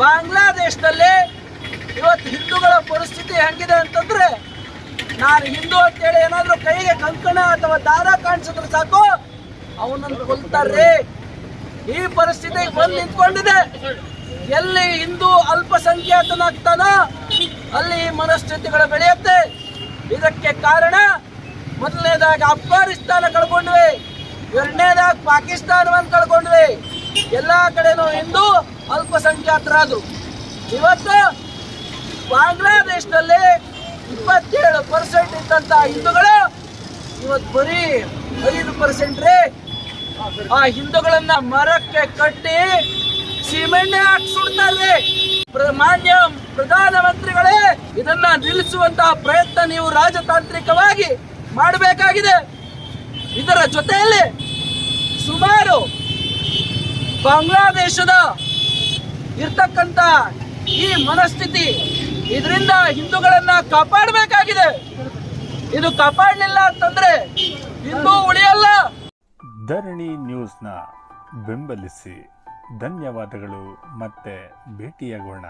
ಬಾಂಗ್ಲಾದೇಶದಲ್ಲಿ ಇವತ್ತು ಹಿಂದೂಗಳ ಪರಿಸ್ಥಿತಿ ಹೆಂಗಿದೆ ಅಂತಂದ್ರೆ, ನಾನು ಹಿಂದೂ ಅಂತೇಳಿ ಏನಾದರೂ ಕೈಗೆ ಕಂಕಣ ಅಥವಾ ದಾರ ಕಾಣಿಸಿದ್ರೆ ಸಾಕು, ಅವನನ್ನು ಕೊಲ್ತಾರ್ರಿ ಈ ಪರಿಸ್ಥಿತಿ ಬಂದು ನಿಂತ್ಕೊಂಡಿದೆ. ಎಲ್ಲಿ ಹಿಂದೂ ಅಲ್ಪಸಂಖ್ಯಾತನಾಗ್ತಾನ, ಅಲ್ಲಿ ಈ ಮನಸ್ಥಿತಿಗಳು ಬೆಳೆಯುತ್ತೆ. ಇದಕ್ಕೆ ಕಾರಣ, ಮೊದಲನೇದಾಗಿ ಅಫ್ಘಾನಿಸ್ತಾನ ಕಳ್ಕೊಂಡ್ವಿ, ಎರಡನೇದಾಗಿ ಪಾಕಿಸ್ತಾನವನ್ನು ಕಳ್ಕೊಂಡ್ವಿ. ಎಲ್ಲ ಕಡೆನೂ ಹಿಂದೂ ಅಲ್ಪಸಂಖ್ಯಾತರಾದ್ರು. ಇವತ್ತು ಬಾಂಗ್ಲಾದೇಶದಲ್ಲಿ ಇಪ್ಪತ್ತೇಳು ಪರ್ಸೆಂಟ್ ಇದ್ದಂತ ಹಿಂದೂಗಳು ಇವತ್ತು ಬರೀ ಐದು ಪರ್ಸೆಂಟ್ ರೀ. ಆ ಹಿಂದೂಗಳನ್ನ ಮರಕ್ಕೆ ಕಟ್ಟಿ ಸಿಮೆಣ್ಣೆ ಹಾಕಿ ಸುಡ್ತಾರೆ ಮಾನ್ಯ ಮಾನ್ಯ ಪ್ರಧಾನಮಂತ್ರಿಗಳೇ, ಇದನ್ನ ನಿಲ್ಲಿಸುವಂತಹ ಪ್ರಯತ್ನ ನೀವು ರಾಜತಾಂತ್ರಿಕವಾಗಿ ಮಾಡಬೇಕಾಗಿದೆ. ಇದರ ಜೊತೆಯಲ್ಲಿ ಸುಮಾರು ಬಾಂಗ್ಲಾದೇಶದ ಇರ್ತಕ್ಕಂತ ಈ ಮನಸ್ಥಿತಿ ಇದರಿಂದ ಹಿಂದೂಗಳನ್ನ ಕಾಪಾಡಬೇಕಾಗಿದೆ. ಇದು ಕಾಪಾಡಲಿಲ್ಲ ಅಂತಂದ್ರೆ ಹಿಂದೂ ಉಳಿಯಲ್ಲ. ಧರಣಿ ನ್ಯೂಸ್ನ ಬೆಂಬಲಿಸಿ ಧನ್ಯವಾದಗಳು ಮತ್ತೆ ಭೇಟಿಯಾಗೋಣ.